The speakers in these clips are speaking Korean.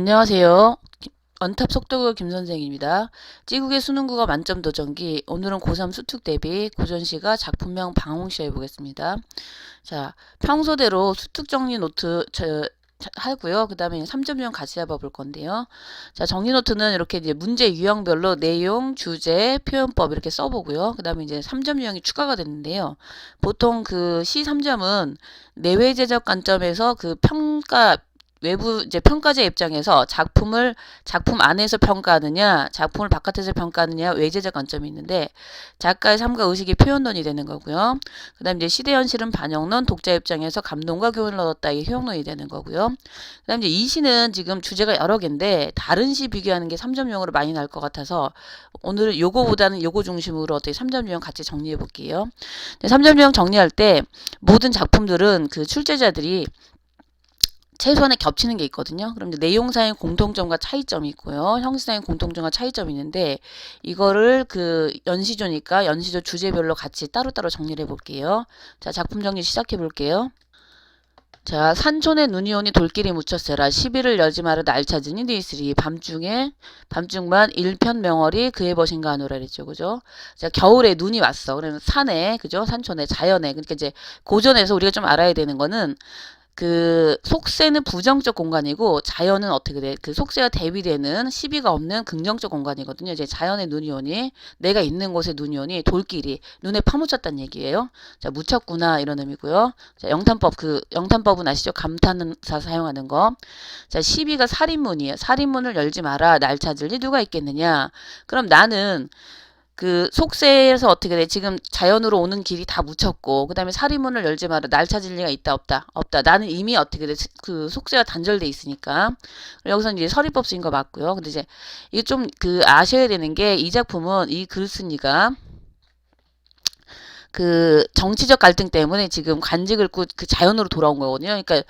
안녕하세요. 기- 언탑 속도교 김선생입니다. 찌국의 수능국어 만점 도전기 오늘은 고3 수특 대비 고전시가 작품명 방홍시 해보겠습니다. 자 평소대로 수특 정리 노트 저, 자- 하고요. 그 다음에 3점 유형 같이 잡아볼 건데요. 자 정리 노트는 이렇게 이제 문제 유형별로 내용, 주제, 표현법 이렇게 써보고요. 그 다음에 이제 3점 유형이 추가가 됐는데요. 보통 그시 3점은 내외 제작 관점에서 그 평가 외부 이제 평가자 입장에서 작품을 작품 안에서 평가하느냐, 작품을 바깥에서 평가하느냐 외제적 관점이 있는데 작가의 삶과 의식이 표현론이 되는 거고요. 그다음 이제 시대 현실은 반영론, 독자 입장에서 감동과 교훈을 얻었다 이 효용론이 되는 거고요. 그다음 이제 이 시는 지금 주제가 여러 개인데 다른 시 비교하는 게 3점용으로 많이 나올 것 같아서 오늘 요거보다는 요거 중심으로 어떻게 3점용 같이 정리해 볼게요. 3점용 정리할 때 모든 작품들은 그 출제자들이 최소한에 겹치는 게 있거든요. 그럼 이제 내용상의 공통점과 차이점이 있고요. 형식상의 공통점과 차이점이 있는데 이거를 그 연시조니까 연시조 주제별로 같이 따로따로 정리를 해 볼게요. 자, 작품 정리 시작해 볼게요. 자, 산촌에 눈이 오니 돌길이 묻혔으라 시비를 열지 마라 날 찾으니 네 있으리 밤중에 밤중만 일편 명월이 그의 버신가 하노라 그랬죠. 그죠? 자, 겨울에 눈이 왔어. 그러면 산에 그죠? 산촌에 자연에 그러니까 이제 고전에서 우리가 좀 알아야 되는 거는 그 속세는 부정적 공간이고 자연은 어떻게 돼? 그 속세와 대비되는 시비가 없는 긍정적 공간이거든요. 이제 자연의 눈이 오니 내가 있는 곳에 눈이 오니 돌길이 눈에 파묻혔다는 얘기예요. 자, 묻혔구나 이런 의미고요. 자, 영탄법 그 영탄법은 아시죠? 감탄사 사용하는 거. 자, 시비가 살인문이에요. 살인문을 열지 마라. 날 찾을 리 누가 있겠느냐? 그럼 나는 그 속세에서 어떻게 돼? 지금 자연으로 오는 길이 다 묻혔고, 그 다음에 사리문을 열지 마라. 날 찾을 리가 있다, 없다? 없다. 나는 이미 어떻게 돼? 그 속세와 단절돼 있으니까. 여기서 이제 서리법 쓰인 거 맞고요. 근데 이제 이게 좀 그 아셔야 되는 게 이 작품은 이 글쓴이가 그 정치적 갈등 때문에 지금 관직을 꾸그 자연으로 돌아온 거거든요. 그러니까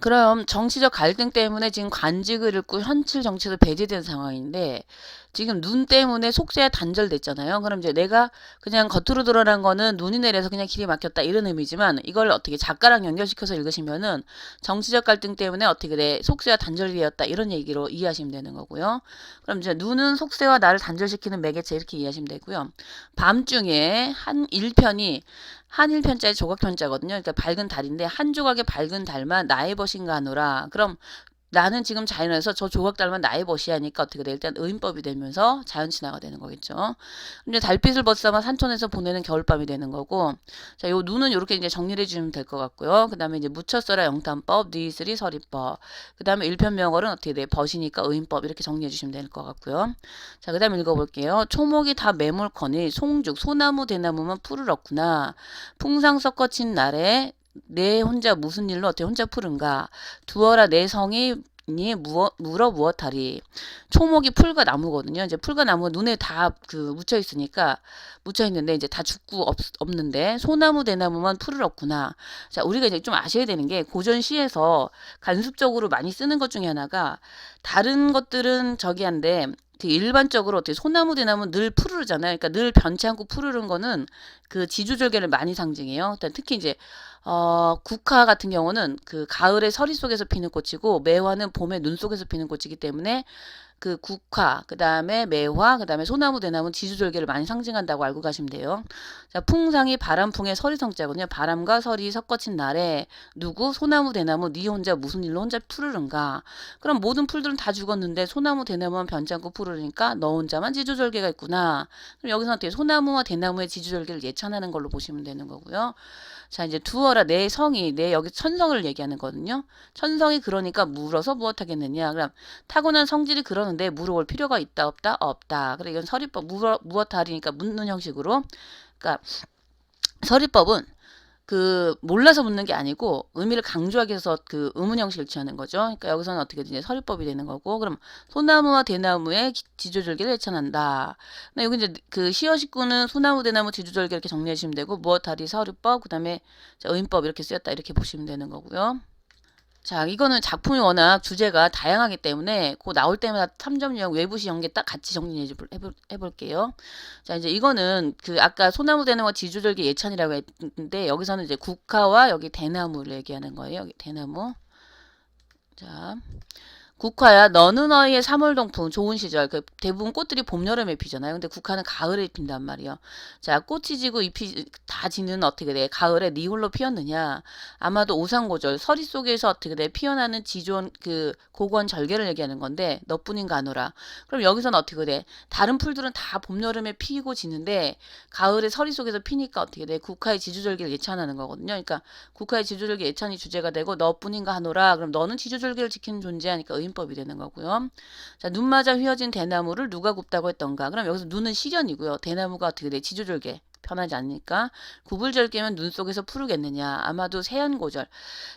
그럼 정치적 갈등 때문에 지금 관직을 잃고 현실 정치에서 배제된 상황인데 지금 눈 때문에 속세가 단절됐잖아요. 그럼 이제 내가 그냥 겉으로 드러난 거는 눈이 내려서 그냥 길이 막혔다 이런 의미지만 이걸 어떻게 작가랑 연결시켜서 읽으시면은 정치적 갈등 때문에 어떻게 돼 속세가 단절되었다 이런 얘기로 이해하시면 되는 거고요. 그럼 이제 눈은 속세와 나를 단절시키는 매개체 이렇게 이해하시면 되고요. 밤중에 한 1편이 한 1편짜리 조각편자거든요. 그러니까 밝은 달인데 한 조각의 밝은 달만 나의 벗인가 하노라. 그럼 나는 지금 자연에서 저 조각 달만 나의 벗이 하니까 어떻게 돼? 일단 의인법이 되면서 자연 친화가 되는 거겠죠. 이제 달빛을 벗삼아 산촌에서 보내는 겨울밤이 되는 거고, 자, 요 눈은 이렇게 이제 정리를 해주면 될 것 같고요. 그 다음에 이제 묻혔어라 영탄법, 니스리 서리법. 그 다음에 일편명월은 어떻게 돼? 벗이니까 의인법 이렇게 정리해 주시면 될 것 같고요. 자, 그 다음에 읽어볼게요. 초목이 다 매몰커니 송죽, 소나무, 대나무만 얻구나. 풍상 섞어친 날에 내 혼자 무슨 일로 어떻게 혼자 푸른가? 두어라 내 성이 니 무어, 물어 무엇하리 초목이 풀과 나무거든요. 이제 풀과 나무가 눈에 다 그 묻혀 있으니까 묻혀 있는데 이제 다 죽고 없, 없는데 소나무 대나무만 풀을 얻구나. 자 우리가 이제 좀 아셔야 되는 게 고전 시에서 간습적으로 많이 쓰는 것 중에 하나가 다른 것들은 저기 한데 그 일반적으로 어떻게 소나무 대나무 늘 푸르르잖아요. 그러니까 늘 변치 않고 푸르른 거는 그 지주절개를 많이 상징해요. 특히 이제 어, 국화 같은 경우는 그 가을에 서리 속에서 피는 꽃이고 매화는 봄에 눈 속에서 피는 꽃이기 때문에 그 국화, 그 다음에 매화, 그 다음에 소나무, 대나무, 지주절개를 많이 상징한다고 알고 가시면 돼요. 자, 풍상이 바람풍의 서리성자거든요. 바람과 설이 섞어친 날에 누구? 소나무, 대나무, 네 혼자 무슨 일로 혼자 푸르른가? 그럼 모든 풀들은 다 죽었는데 소나무, 대나무만 변치 않고 푸르르니까 너 혼자만 지주절개가 있구나. 그럼 여기서 어떻게 소나무와 대나무의 지주절개를 예찬하는 걸로 보시면 되는 거고요. 자, 이제 두어라 내 성이 내 여기 천성을 얘기하는 거거든요. 천성이 그러니까 물어서 무엇하겠느냐. 그럼 타고난 성질이 그러는데 물어볼 필요가 있다 없다 없다. 그래 이건 서리법 물어 무엇하리니까 묻는 형식으로. 그러니까 서리법은 그 몰라서 묻는 게 아니고 의미를 강조하기 위해서 그 의문 형식을 취하는 거죠. 그러니까 여기서는 어떻게 되냐 서리법이 되는 거고 그럼 소나무와 대나무의 기- 지조절개를 예찬한다. 근데 여기 이제 그 시어식구는 소나무 대나무 지조절개 이렇게 정리해 주시면 되고 무엇하리 서리법 그다음에 자, 의인법 이렇게 쓰였다 이렇게 보시면 되는 거고요. 자, 이거는 작품이 워낙 주제가 다양하기 때문에 그 나올 때마다 3점 유형 외부시 연계 딱 같이 정리해 해볼게요. 자, 이제 이거는 그 아까 소나무 대나무와 지주절개 예찬이라고 했는데 여기서는 이제 국화와 여기 대나무를 얘기하는 거예요. 여기 대나무. 자, 국화야 너는 너희의 3월 동풍 좋은 시절 그 대부분 꽃들이 봄 여름에 피잖아요. 근데 국화는 가을에 핀단 말이에요. 자 꽃이 지고 잎이 다 지는 어떻게 돼? 가을에 네 홀로 피었느냐? 아마도 오상고절 서리 속에서 어떻게 돼? 피어나는 지존 그 고건 절개를 얘기하는 건데 너뿐인가 하노라. 그럼 여기서는 어떻게 돼? 다른 풀들은 다 봄 여름에 피고 지는데 가을에 서리 속에서 피니까 어떻게 돼? 국화의 지주절개를 예찬하는 거거든요. 그러니까 국화의 지주절개 예찬이 주제가 되고 너뿐인가 하노라. 그럼 너는 지주절개를 지키는 존재하니까 의 인법이 되는 거고요. 자, 눈 맞아 휘어진 대나무를 누가 굽다고 했던가? 그럼 여기서 눈은 시련이고요. 대나무가 어떻게 돼? 지주절개. 편하지 않으니까 구불절개면 눈 속에서 푸르겠느냐 아마도 세안고절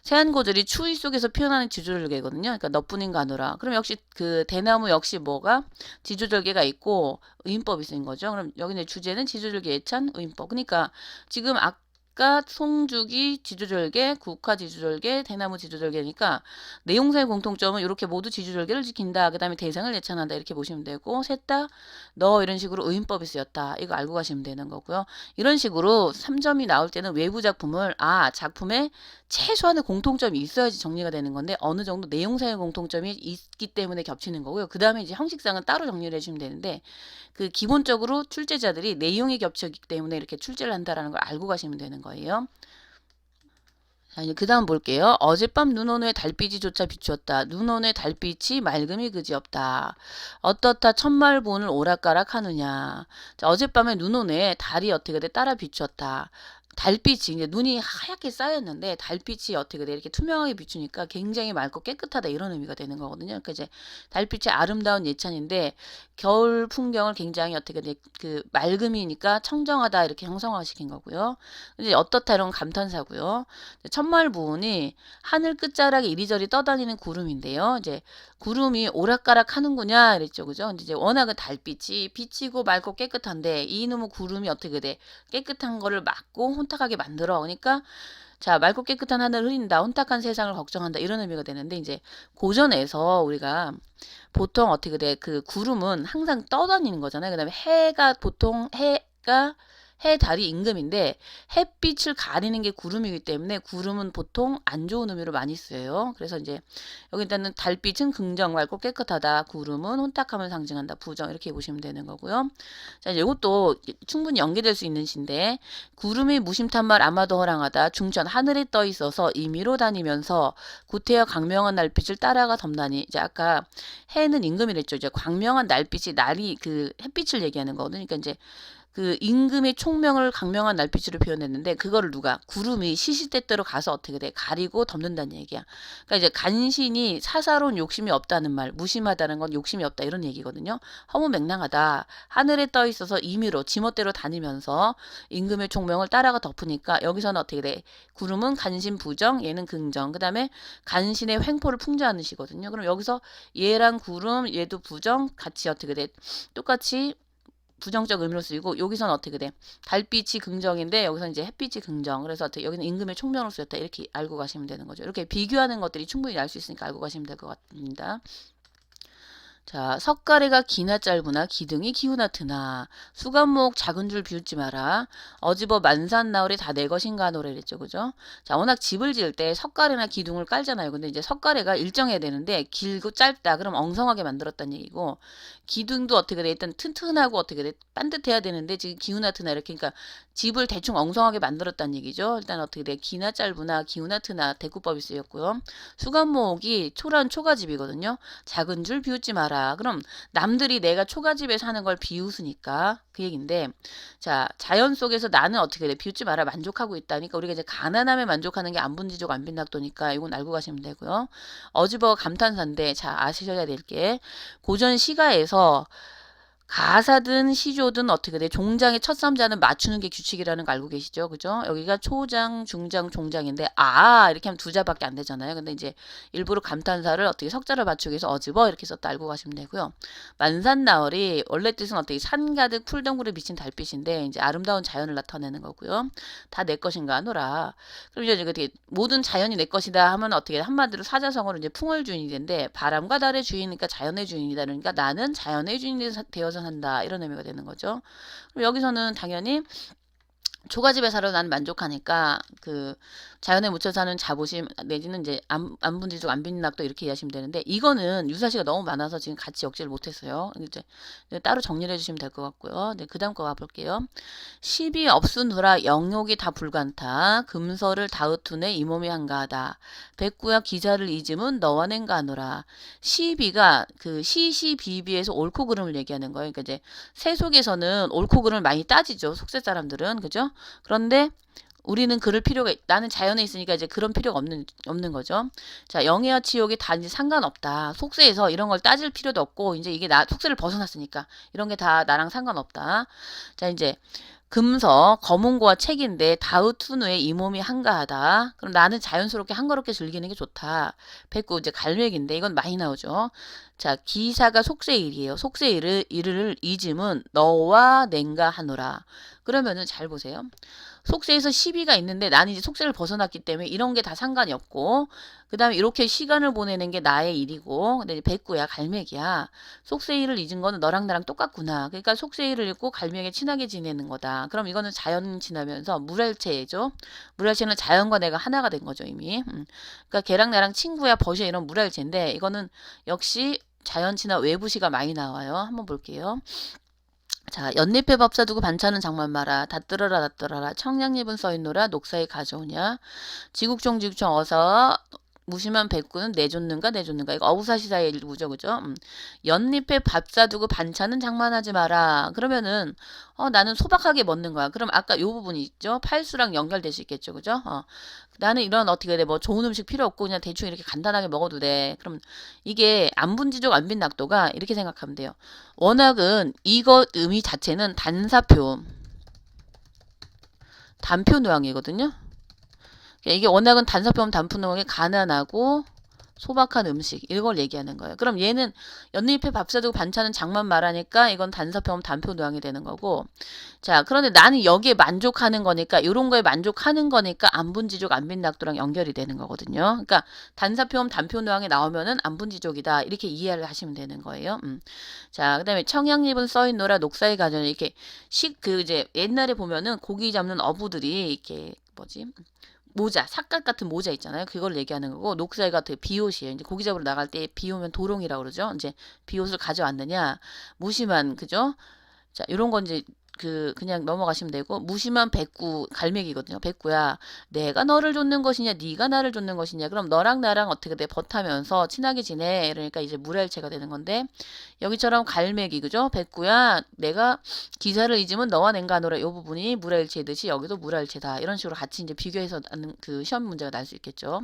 세안고절이 추위 속에서 피어나는 지주절개거든요 그러니까 너뿐인가 하노라 그럼 역시 그 대나무 역시 뭐가 지주절개가 있고 의인법이 쓰인 거죠 그럼 여기는 주제는 지주절개 예찬 의인법 그러니까 지금 아아 까 송주기 지주절개, 국화 지주절개, 대나무 지주절개니까 내용사의 공통점은 이렇게 모두 지주절개를 지킨다. 그 다음에 대상을 예찬한다. 이렇게 보시면 되고 셋 다너 이런 식으로 의인법이 쓰였다. 이거 알고 가시면 되는 거고요. 이런 식으로 3점이 나올 때는 외부 작품을 아 작품에 최소한의 공통점이 있어야지 정리가 되는 건데 어느 정도 내용사의 공통점이 있기 때문에 겹치는 거고요. 그 다음에 이제 형식상은 따로 정리를 해주면 되는데 그 기본적으로 출제자들이 내용이 겹치기 때문에 이렇게 출제를 한다라는 걸 알고 가시면 되는 거예요. 자, 이제 그 다음 볼게요. 어젯밤 눈 오는 에 달빛이 조차 비추었다. 눈 오는 에 달빛이 맑음이 그지없다. 어떻다 천말 본을 오락가락 하느냐. 자, 어젯밤에 눈 오는 에 달이 어떻게 돼? 따라 비추었다. 달빛이 이제 눈이 하얗게 쌓였는데 달빛이 어떻게 돼 이렇게 투명하게 비추니까 굉장히 맑고 깨끗하다 이런 의미가 되는 거거든요. 그러니까 이제 달빛이 아름다운 예찬인데 겨울 풍경을 굉장히 어떻게 돼그 맑음이니까 청정하다 이렇게 형성화시킨 거고요. 이제 어떻다 이런 감탄사고요. 천말 부분이 하늘 끝자락에 이리저리 떠다니는 구름인데요. 이제 구름이 오락가락 하는구냐 이랬죠. 그죠? 이제 워낙은 달빛이 비치고 맑고 깨끗한데 이놈의 구름이 어떻게 돼? 깨끗한 거를 막고 혼탁하게 만들어. 그러니까 자, 맑고 깨끗한 하늘 흐린다. 혼탁한 세상을 걱정한다. 이런 의미가 되는데 이제 고전에서 우리가 보통 어떻게 돼? 그 구름은 항상 떠다니는 거잖아요. 그다음에 해가 보통 해가 해, 달이 임금인데 햇빛을 가리는 게 구름이기 때문에 구름은 보통 안 좋은 의미로 많이 쓰여요. 그래서 이제 여기 일단은 달빛은 긍정 맑고 깨끗하다. 구름은 혼탁함을 상징한다. 부정 이렇게 보시면 되는 거고요. 자, 이것도 충분히 연계될 수 있는 시인데 구름이 무심탄 말 아마도 허랑하다. 중천 하늘에 떠 있어서 임의로 다니면서 구태여 광명한 날빛을 따라가 덮나니 이제 아까 해는 임금이랬죠. 이제 광명한 날빛이 날이 그 햇빛을 얘기하는 거거든요. 그러니까 이제 그 임금의 총명을 강명한 날빛으로 표현했는데 그거를 누가 구름이 시시때때로 가서 어떻게 돼 가리고 덮는다는 얘기야. 그러니까 이제 간신이 사사로운 욕심이 없다는 말, 무심하다는 건 욕심이 없다 이런 얘기거든요. 허무맹랑하다. 하늘에 떠 있어서 임의로 지멋대로 다니면서 임금의 총명을 따라가 덮으니까 여기서는 어떻게 돼? 구름은 간신 부정, 얘는 긍정. 그다음에 간신의 횡포를 풍자하는 시거든요. 그럼 여기서 얘랑 구름, 얘도 부정 같이 어떻게 돼? 똑같이 부정적 의미로 쓰이고 여기서는 어떻게 돼? 달빛이 긍정인데 여기서는 이제 햇빛이 긍정. 그래서 어떻게 여기는 임금의 총명으로 쓰였다. 이렇게 알고 가시면 되는 거죠. 이렇게 비교하는 것들이 충분히 알 수 있으니까 알고 가시면 될 것 같습니다. 자, 석가래가 기나 짧으나 기둥이 기우나 트나 수감목 작은 줄 비웃지 마라. 어지버 만산 나월이 다 내 것인가 노래랬죠. 그죠? 자, 워낙 집을 지을 때 석가래나 기둥을 깔잖아요. 근데 이제 석가래가 일정해야 되는데 길고 짧다. 그럼 엉성하게 만들었다는 얘기고 기둥도 어떻게 돼? 일단 튼튼하고 어떻게 돼? 반듯해야 되는데 지금 기우나 트나 이렇게 그러니까 집을 대충 엉성하게 만들었다는 얘기죠. 일단 어떻게 돼? 기나 짧으나 기우나 트나 대구법이 쓰였고요. 수감목이 초란 초가집이거든요. 작은 줄 비웃지 마라. 그럼 남들이 내가 초가집에 사는 걸 비웃으니까 그 얘긴데 자 자연 속에서 나는 어떻게 돼? 비웃지 마라. 만족하고 있다니까 우리가 이제 가난함에 만족하는 게 안분지족 안빈낙도니까 이건 알고 가시면 되고요. 어지버 감탄사인데 자 아시셔야 될 게 고전 시가에서 가사든 시조든 어떻게 돼? 종장의 첫 삼자는 맞추는 게 규칙이라는 거 알고 계시죠? 그죠? 여기가 초장, 중장, 종장인데 아 이렇게 하면 두 자밖에 안 되잖아요. 근데 이제 일부러 감탄사를 어떻게 석자를 맞추기 위해서 어집어 이렇게 썼다 알고 가시면 되고요. 만산나월이 원래 뜻은 어떻게 산 가득 풀덩굴에 비친 달빛인데 이제 아름다운 자연을 나타내는 거고요. 다 내 것인가 하노라. 그럼 이제 어떻게 모든 자연이 내 것이다 하면 어떻게 한마디로 사자성어로 이제 풍월 주인이 된데 바람과 달의 주인이니까 자연의 주인이다. 그러니까 나는 자연의 주인이 되어서 한다 이런 의미가 되는 거죠. 그럼 여기서는 당연히 초가집에 살아 난 만족하니까 그 자연에 묻혀 사는 자부심 내지는 이제 안, 안분지족 안빈낙도 이렇게 이해하시면 되는데 이거는 유사시가 너무 많아서 지금 같이 역지를 못했어요. 이제 따로 정리를 해주시면 될 것 같고요. 네, 그 다음 거 가볼게요. 시비 없으누라 영욕이 다 불간타 금서를 다으투네 이 몸이 한가하다 백구야 기자를 잊음은 너와 낸가노라 시비가 그 시시비비에서 옳고 그름을 얘기하는 거예요. 그러니까 이제 세속에서는 옳고 그름을 많이 따지죠. 속세 사람들은 그죠? 그런데 우리는 그럴 필요가 나는 자연에 있으니까 이제 그런 필요가 없는 없는 거죠. 자, 영예와 치욕이 다 이제 상관없다. 속세에서 이런 걸 따질 필요도 없고 이제 이게 나 속세를 벗어났으니까 이런 게 다 나랑 상관없다. 자, 이제 금서 검은고와 책인데 다우투누의 이 몸이 한가하다. 그럼 나는 자연스럽게 한가롭게 즐기는 게 좋다. 백구 이제 갈매기인데 이건 많이 나오죠. 자 기사가 속세일이에요. 속세일을 일을 잊음은 너와 낸가 하노라. 그러면은 잘 보세요. 속세에서 시비가 있는데 나는 이제 속세를 벗어났기 때문에 이런 게 다 상관이 없고 그 다음에 이렇게 시간을 보내는 게 나의 일이고 근데 이제 백구야 갈매기야. 속세일을 잊은 거는 너랑 나랑 똑같구나. 그러니까 속세일을 잊고 갈매기 친하게 지내는 거다. 그럼 이거는 자연 지나면서 물알체죠. 물알체는 자연과 내가 하나가 된 거죠 이미. 음. 그러니까 걔랑 나랑 친구야 벗이야 이런 물알체인데 이거는 역시 자연치나 외부시가 많이 나와요. 한번 볼게요 자, 연잎에 밥 사 두고 반찬은 장만 마라. 다 뜨러라 다 뜨러라. 청량잎은 써있노라. 녹사에 가져오냐. 지국종 지국종 어서 무심한 백구는 내줬는가 내줬는가. 이거 어부사시사의 일부죠 그죠? 음. 연잎에 밥 사두고 반찬은 장만하지 마라. 그러면은 어 나는 소박하게 먹는 거야. 그럼 아까 요 부분이 있죠? 팔수랑 연결될 수 있겠죠 그죠? 어. 나는 이런 어떻게 돼? 뭐 좋은 음식 필요 없고 그냥 대충 이렇게 간단하게 먹어도 돼. 그럼 이게 안분지족 안빈낙도가 이렇게 생각하면 돼요. 워낙은 이것 의미 자체는 단사표 단표 노항이거든요. 그러니까 이게 워낙은 단사표면 단푸노하게 가난하고 소박한 음식 이걸 얘기하는 거예요. 그럼 얘는 연잎에 밥 사두고 반찬은 장만 말하니까 이건 단사표면 단표 노항이 되는 거고 자 그런데 나는 여기에 만족하는 거니까 이런 거에 만족하는 거니까 안분지족 안빈낙도랑 연결이 되는 거거든요. 그러니까 단사표면 단표 노항이 나오면은 안분지족이다 이렇게 이해를 하시면 되는 거예요. 음. 자 그다음에 청양잎은 써있노라 녹사의 가전 이렇게 식 그 이제 옛날에 보면은 고기 잡는 어부들이 이렇게 뭐지 모자, 삭갓 같은 모자 있잖아요. 그걸 얘기하는 거고 녹사가 되게 비옷이에요. 이제 고기 잡으러 나갈 때 비 오면 도롱이라고 그러죠. 이제 비옷을 가져왔느냐 무심한 그죠? 자, 이런 건 이제 그 그냥 넘어가시면 되고 무심한 백구 갈매기거든요. 백구야, 내가 너를 쫓는 것이냐, 네가 나를 쫓는 것이냐. 그럼 너랑 나랑 어떻게 돼? 버타면서 친하게 지내. 그러니까 이제 물알체가 되는 건데 여기처럼 갈매기 그죠? 백구야, 내가 기사를 잊으면 너와 낸가노라. 이 부분이 물알체듯이 여기도 물알체다. 이런 식으로 같이 이제 비교해서 그 시험 문제가 날 수 있겠죠.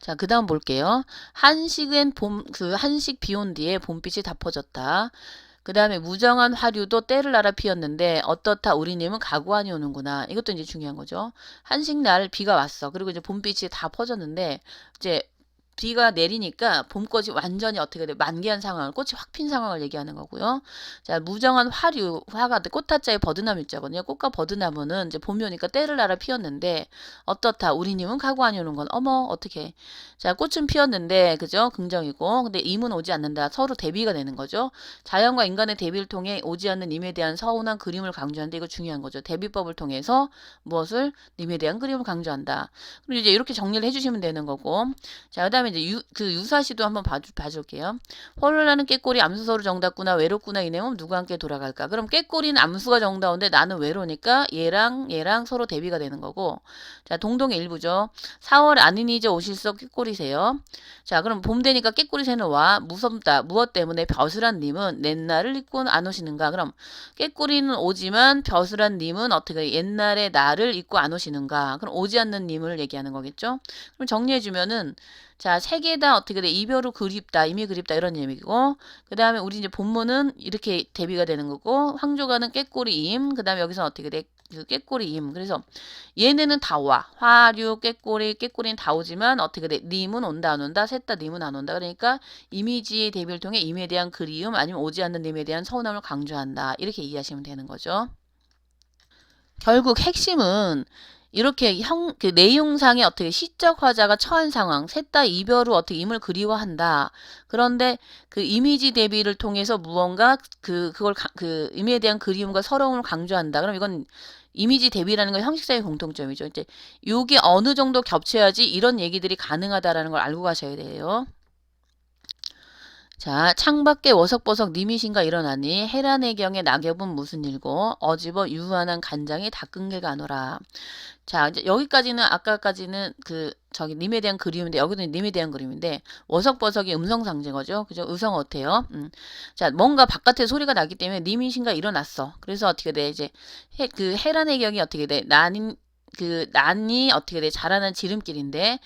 자, 그 다음 볼게요. 한식은 봄, 그 한식 비 온 뒤에 봄빛이 다 퍼졌다. 그 다음에 무정한 화류도 때를 알아 피었는데 어떻다 우리님은 가고하니 오는구나. 이것도 이제 중요한 거죠. 한식날 비가 왔어. 그리고 이제 봄빛이 다 퍼졌는데 이제 비가 내리니까 봄꽃이 완전히 어떻게 돼 만개한 상황을 꽃이 확 핀 상황을 얘기하는 거고요. 자 무정한 화류 화가 꽃화자에 버드나무 있자거든요. 꽃과 버드나무는 이제 봄이 오니까 때를 알아 피었는데 어떻다 우리님은 가고 안 오는 건 어머 어떻게 자 꽃은 피었는데 그죠 긍정이고 근데 임은 오지 않는다 서로 대비가 되는 거죠. 자연과 인간의 대비를 통해 오지 않는 님에 대한 서운한 그림을 강조하는데 이거 중요한 거죠. 대비법을 통해서 무엇을 님에 대한 그림을 강조한다. 그리고 이제 이렇게 정리를 해주시면 되는 거고 자 그다음에 다음에 이제 유, 그 유사시도 한번 봐주, 봐줄게요. 헐을 나는 깨꼬리 암수 서로 정답구나 외롭구나 이 내용 누가 함께 돌아갈까? 그럼 깨꼬리는 암수가 정다운데 나는 외로니까 얘랑 얘랑 서로 대비가 되는 거고 자 동동의 일부죠. 4월 아니니저 오실서 깨꼬리세요. 자 그럼 봄 되니까 깨꼬리 새는 와 무섭다 무엇 때문에 벼슬한 님은 옛날을 잊고 안 오시는가? 그럼 깨꼬리는 오지만 벼슬한 님은 어떻게 옛날에 나를 잊고 안 오시는가? 그럼 오지 않는 님을 얘기하는 거겠죠? 그럼 정리해주면은 자, 세개다 어떻게 돼? 이별로 그립다, 이미 그립다 이런 의미고 그 다음에 우리 이제 본문은 이렇게 대비가 되는 거고 황조가는 깨꼬리임. 그 다음에 여기서 어떻게 돼? 그 깨꼬리임. 그래서 얘네는 다 와. 화류, 깨꼬리, 깨꼬리는 다 오지만 어떻게 돼? 님은 온다 안 온다, 셋 다 님은 안 온다. 그러니까 이미지의 대비를 통해 임에 대한 그리움 아니면 오지 않는 님에 대한 서운함을 강조한다. 이렇게 이해하시면 되는 거죠. 결국 핵심은 이렇게 형, 그 내용상에 어떻게 시적 화자가 처한 상황, 셋 다 이별 후 어떻게 임을 그리워한다. 그런데 그 이미지 대비를 통해서 무언가 그, 그걸, 가, 그, 임에 대한 그리움과 서러움을 강조한다. 그럼 이건 이미지 대비라는 건 형식상의 공통점이죠. 이제 요게 어느 정도 겹쳐야지 이런 얘기들이 가능하다라는 걸 알고 가셔야 돼요. 자, 창밖에 워석버석 님이신가 일어나니 해란의 경에 낙엽은 무슨 일고 어집어 유한한 간장이 닦은 가노라. 자, 이제 여기까지는 아까까지는 그 저기 님에 대한 그림인데 여기도 님에 대한 그림인데 워석버석이 음성 상징어죠. 그죠? 의성 어때요? 음. 자, 뭔가 바깥에 소리가 나기 때문에 님이신가 일어났어. 그래서 어떻게 돼? 이제 해, 그 해란의 경이 어떻게 돼? 난그 난이 어떻게 돼? 자라는 지름길인데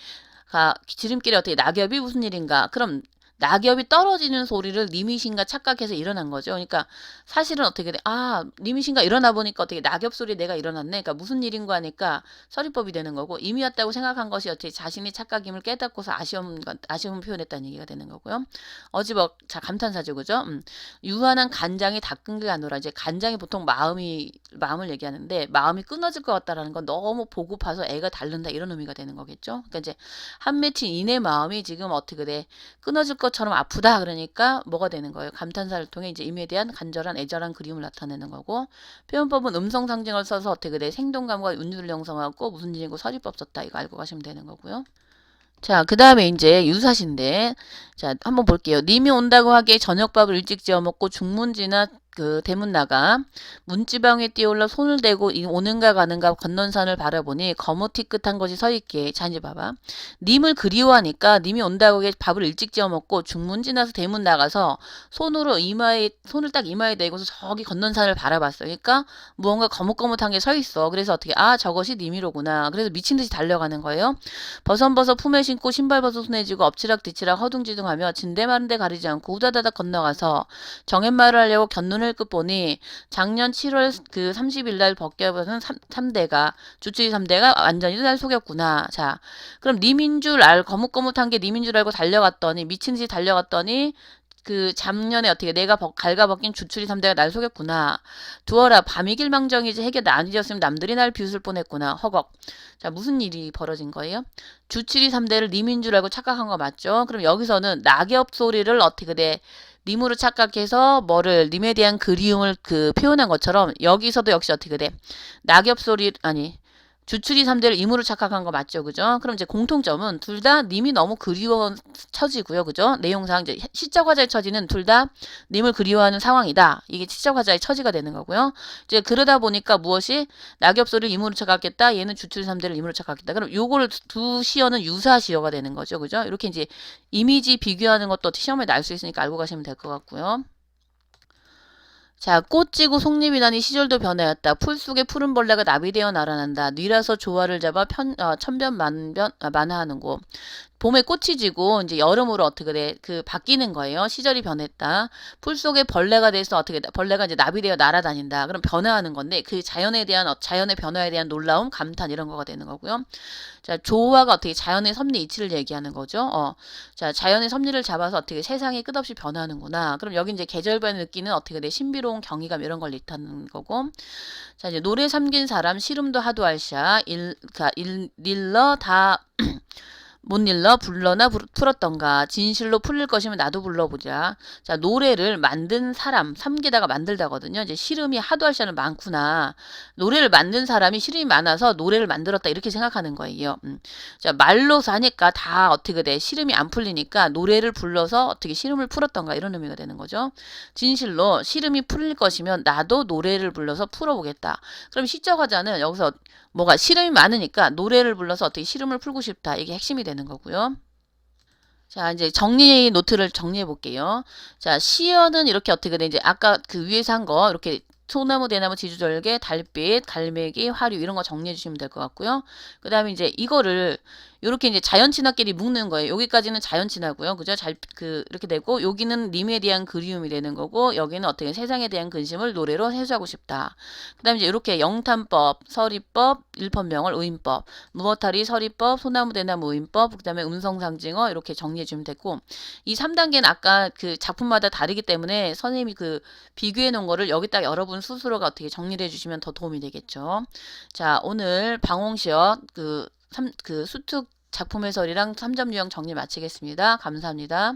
가 지름길에 어떻게 낙엽이 무슨 일인가? 그럼 낙엽이 떨어지는 소리를 님이신가 착각해서 일어난 거죠. 그러니까 사실은 어떻게 돼? 아, 님이신가 일어나 보니까 어떻게 낙엽 소리 내가 일어났네. 그러니까 무슨 일인가 하니까 서리법이 되는 거고 임이었다고 생각한 것이 어떻게 자신의 착각임을 깨닫고서 아쉬움 아쉬움을 표현했다는 얘기가 되는 거고요. 어지벅 자 감탄사죠, 그죠? 음. 유한한 간장이 닦은 게 아니라 이제 간장이 보통 마음이 마음을 얘기하는데 마음이 끊어질 것 같다라는 건 너무 보고파서 애가 닳는다 이런 의미가 되는 거겠죠. 그러니까 이제 한 맺힌 인의 마음이 지금 어떻게 돼? 끊어질 것 처럼 아프다 그러니까 뭐가 되는 거예요? 감탄사를 통해 이제 임에 대한 간절한 애절한 그림을 나타내는 거고 표현법은 음성 상징을 써서 어떻게 돼? 생동감과 운율을 형성하고 무슨 일이고 서리법 썼다 이거 알고 가시면 되는 거고요. 자, 그 다음에 이제 유사신데, 자, 한번 볼게요. 님이 온다고 하기에 저녁밥을 일찍 지어 먹고 중문지나 그 대문 나가 문지방에 뛰어올라 손을 대고 이 오는가 가는가 건넌 산을 바라보니 거무티끗한 것이 서 있게 자 이제 봐봐. 님을 그리워하니까 님이 온다고 해 밥을 일찍 지어 먹고 중문 지나서 대문 나가서 손으로 이마에 손을 딱 이마에 대고서 저기 건넌 산을 바라봤어. 그러니까 무언가 거뭇거뭇한 게 서 있어. 그래서 어떻게 아 저것이 님이로구나. 그래서 미친 듯이 달려가는 거예요. 버선버섯 품에 신고 신발 벗어 손에 쥐고 엎치락뒤치락 허둥지둥하며 진대 마른 데 가리지 않고 우다다닥 건너가서 정했말을 하려고 견눈 을끝 보니 작년 7월 그 30일 날 벗겨버린 3 대가 주치의 3대가 완전히 날 속였구나. 자, 그럼 님인 줄 알, 거뭇거뭇한 게 님인 줄 알고 달려갔더니 미친 듯이 달려갔더니 그 작년에 어떻게 내가 벗, 갈가벗긴 주출이 3대가 날 속였구나. 두어라 밤이 길망정이지 해게 나뉘었으면 남들이 날 비웃을 뻔했구나. 허걱. 자 무슨 일이 벌어진 거예요? 주칠이 3대를 님인 줄 알고 착각한 거 맞죠? 그럼 여기서는 낙엽 소리를 어떻게 돼? 님으로 착각해서 뭐를 님에 대한 그리움을 그 표현한 것처럼 여기서도 역시 어떻게 돼? 낙엽 소리 아니 주출이 3대를 임으로 착각한 거 맞죠? 그죠? 그럼 이제 공통점은 둘 다 님이 너무 그리워 처지고요. 그죠? 내용상 이제 시적 화자의 처지는 둘 다 님을 그리워하는 상황이다. 이게 시적 화자의 처지가 되는 거고요. 이제 그러다 보니까 무엇이 낙엽 소리를 임으로 착각했다. 얘는 주출이 3대를 임으로 착각했다. 그럼 요거를 두 시어는 유사 시어가 되는 거죠. 그죠? 이렇게 이제 이미지 비교하는 것도 시험에 날 수 있으니까 알고 가시면 될 것 같고요. 자, 꽃지고 속잎이 나니 시절도 변하였다. 풀 속에 푸른 벌레가 나비되어 날아난다. 뉘라서 조화를 잡아 편, 어, 천변 만변 아, 만화하는 곳. 봄에 꽃이 지고 이제 여름으로 어떻게 돼? 그 바뀌는 거예요. 시절이 변했다. 풀 속에 벌레가 돼서 어떻게 돼? 벌레가 이제 나비되어 날아다닌다. 그럼 변화하는 건데 그 자연에 대한 어, 자연의 변화에 대한 놀라움, 감탄 이런 거가 되는 거고요. 자, 조화가 어떻게 자연의 섭리 이치를 얘기하는 거죠. 어. 자, 자연의 섭리를 잡아서 어떻게 세상이 끝없이 변하는구나. 그럼 여기 이제 계절변을 느끼는 어떻게 돼? 신비로운 경이감 이런 걸 나타내는 거고. 자, 이제 노래 삼긴 사람 시름도 하도 알샤 일, 그 일, 릴러 다 못 일러 불러나 부- 풀었던가 진실로 풀릴 것이면 나도 불러보자. 자 노래를 만든 사람 삼계다가 만들다거든요. 이제 시름이 하도 할 시는 많구나. 노래를 만든 사람이 시름이 많아서 노래를 만들었다 이렇게 생각하는 거예요. 음. 자 말로서 하니까 다 어떻게 돼 시름이 안 풀리니까 노래를 불러서 어떻게 시름을 풀었던가 이런 의미가 되는 거죠. 진실로 시름이 풀릴 것이면 나도 노래를 불러서 풀어보겠다. 그럼 시적 화자는 여기서 뭐가 시름이 많으니까 노래를 불러서 어떻게 시름을 풀고 싶다. 이게 핵심이 되는 거고요. 자, 이제 정리 노트를 정리해 볼게요. 자, 시어는 이렇게 어떻게 돼? 이제 아까 그 위에서 한 거 이렇게 소나무, 대나무, 지주절개, 달빛, 갈매기, 화류 이런 거 정리해 주시면 될 것 같고요. 그 다음에 이제 이거를 이렇게 이제 자연 친화끼리 묶는 거예요. 여기까지는 자연 친화고요. 그죠? 잘, 그, 이렇게 되고, 여기는 님에 대한 그리움이 되는 거고, 여기는 어떻게 세상에 대한 근심을 노래로 해소하고 싶다. 그 다음에 이제 이렇게 영탄법, 서리법, 일펀명월, 의인법, 무어타리, 서리법, 소나무, 대나무, 의인법, 그 다음에 음성상징어, 이렇게 정리해 주면 되고, 이 3단계는 아까 그 작품마다 다르기 때문에 선생님이 그 비교해 놓은 거를 여기다 여러분 스스로가 어떻게 정리를 해 주시면 더 도움이 되겠죠. 자, 오늘 방홍시어 그 삼, 그 수특 작품 해설이랑 3점 유형 정리 마치겠습니다. 감사합니다.